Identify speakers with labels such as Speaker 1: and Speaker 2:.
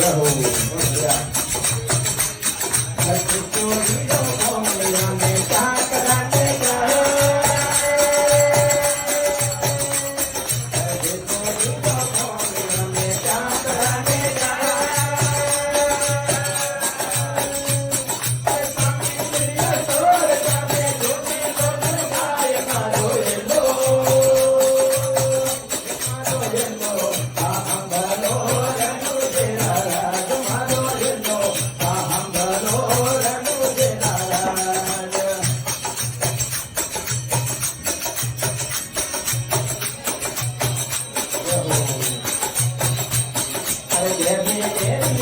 Speaker 1: ਰਹੋ ਹੋਇਆ ਸਤਿ ਤੋਂ ਵੀ ਦੋ ਕੋਮਿਆਂ ਦੇ ਸਾਥ Yeah.